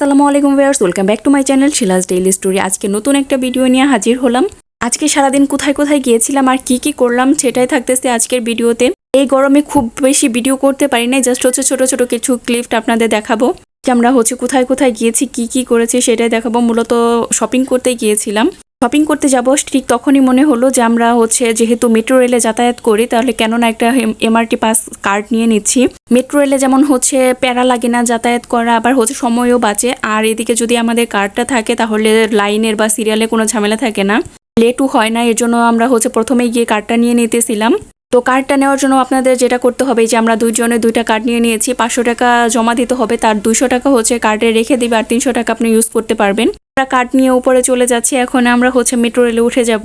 আসসালামু আলাইকুম viewers, welcome back to my channel Shila's daily story. আজকে নতুন একটা ভিডিও নিয়ে হাজির হলাম। আজকে সারাদিন কোথায় কোথায় গিয়েছিলাম আর কি কি করলাম সেটাই থাকতেছে আজকের ভিডিওতে। এই গরমে খুব বেশি ভিডিও করতে পারি নাই, জাস্ট হচ্ছে ছোট ছোট কিছু ক্লিফট আপনাদের দেখাবো। যে আমরা হচ্ছে কোথায় কোথায় গিয়েছি, কি কি করেছি সেটাই দেখাবো। মূলত শপিং করতে গিয়েছিলাম। শপিং করতে যাব, ঠিক তখনই মনে হলো যে আমরা হচ্ছে যেহেতু মেট্রো রেলে যাতায়াত করি, তাহলে কেন না একটা এমআরটি পাস কার্ড নিয়ে নিচ্ছি। মেট্রো রেলে যেমন হচ্ছে প্যারা লাগে না যাতায়াত করা, আবার হচ্ছে সময়ও বাঁচে। আর এদিকে যদি আমাদের কার্ডটা থাকে, তাহলে লাইনের বা সিরিয়ালে কোনো ঝামেলা থাকে না। লেটও হয় না, এর জন্য আমরা হচ্ছে প্রথমে গিয়ে কার্ডটা নিয়ে নিতেছিলাম। তো কার্ডটা নেওয়ার জন্য আপনাদের যেটা করতে হবে যে আমরা দুইজনে দুইটা কার্ড নিয়ে নিয়েছি, পাঁচশো টাকা জমা দিতে হবে, তার দুশো টাকা হচ্ছে কার্ডে রেখে দিবে, আর তিনশো টাকা আপনি ইউজ করতে পারবেন। আমরা কার্ড নিয়ে উপরে চলে যাচ্ছি। এখন আমরা হচ্ছে মেট্রো রেলে উঠে যাব।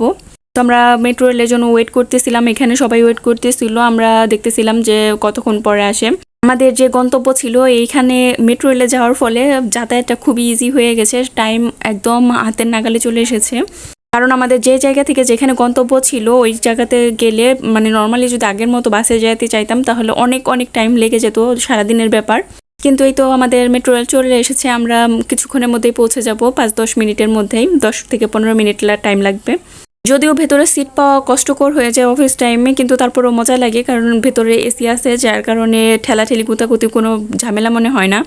তো আমরা মেট্রো রেলের জন্য ওয়েট করতেছিলাম, এখানে সবাই ওয়েট করতেছিল। আমরা দেখতেছিলাম যে কতক্ষণ পরে আসে। আমাদের যে গন্তব্য ছিল, এইখানে মেট্রো রেলে যাওয়ার ফলে যাতায়াতটা খুবই ইজি হয়ে গেছে। টাইম একদম হাতের নাগালে চলে এসেছে। কারণ আমাদের যে জায়গা থেকে যেখানে গন্তব্য ছিল, ওই জায়গাতে গেলে মানে নর্মালি যদি আগের মতো বাসে যেতে চাইতাম, তাহলে অনেক অনেক টাইম লেগে যেত সারাদিনের ব্যাপার। কিন্তু এই তো আমাদের মেট্রো রেল চলে এসেছে, আমরা কিছুক্ষণের মধ্যেই পৌঁছে যাব, পাঁচ দশ মিনিটের মধ্যেই, দশ থেকে পনেরো মিনিট টাইম লাগবে। যদিও ভেতরে সিট পাওয়া কষ্টকর হয়ে যায় অফিস টাইমে কিন্তু তারপরও মজা লাগে, কারণ ভেতরে এসি আছে, যার কারণে ঠেলাঠেলি গুতাগুতি কোনো ঝামেলা মনে হয় না।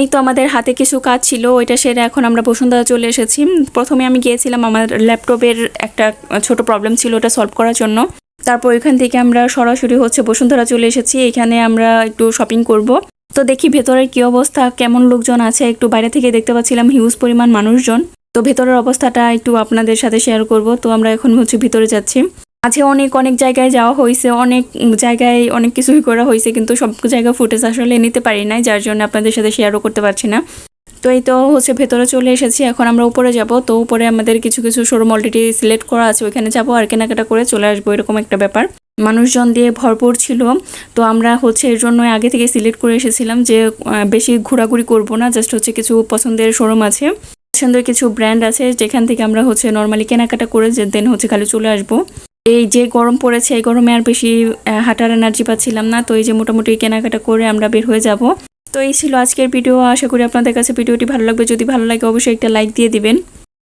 এই তো আমাদের হাতে কিছু কাজ ছিল, ওইটা সেরে এখন আমরা বসুন্ধরা চলে এসেছি। প্রথমে আমি গিয়েছিলাম আমার ল্যাপটপের একটা ছোট প্রবলেম ছিল, ওটা সলভ করার জন্য। তারপর ওইখান থেকে আমরা সরাসরি হচ্ছে বসুন্ধরা চলে এসেছি, এখানে আমরা একটু শপিং করব। তো দেখি ভেতরের কি অবস্থা, কেমন লোকজন আছে, একটু বাইরে থেকে দেখতে পাচ্ছিলাম হিউজ পরিমাণ মানুষজন। তো ভেতরের অবস্থাটা একটু আপনাদের সাথে শেয়ার করব, তো আমরা এখন হচ্ছে ভিতরে যাচ্ছি। মাঝে অনেক অনেক জায়গায় যাওয়া হয়েছে, অনেক জায়গায় অনেক কিছুই করা হয়েছে, কিন্তু সব জায়গা ফুটেজ আসলে নিতে পারি নাই, যার জন্য আপনাদের সাথে শেয়ারও করতে পারছি না। তো এই তো হচ্ছে ভেতরে চলে এসেছি, এখন আমরা উপরে যাব। তো উপরে আমাদের কিছু কিছু শোরুম অলরেডি সিলেক্ট করা আছে, ওইখানে যাব, আর কেনাকাটা করে চলে আসব, এরকম একটা ব্যাপার। মানুষজন দিয়ে ভরপুর ছিল। তো আমরা হচ্ছে এর জন্য আগে থেকে সিলেক্ট করে এসেছিলাম যে বেশি ঘোরাঘুরি করব না জাস্ট হচ্ছে কিছু পছন্দের শোরুম আছে। পছন্দের কিছু ব্র্যান্ড আছে, যেখান থেকে আমরা হচ্ছে নর্মালি কেনাকাটা করে যে দেন হচ্ছে খালি চলে আসব। এই যে গরম পড়েছে, এই গরমে আর বেশি হাঁটার এনার্জি পাচ্ছিলাম না, তো এই যে মোটামুটি কেনাকাটা করে আমরা বের হয়ে যাব। তো এই ছিল আজকের ভিডিও আশা করি আপনাদের কাছে ভিডিওটি ভালো লাগবে। যদি ভালো লাগে, অবশ্যই একটা লাইক দিয়ে দিবেন।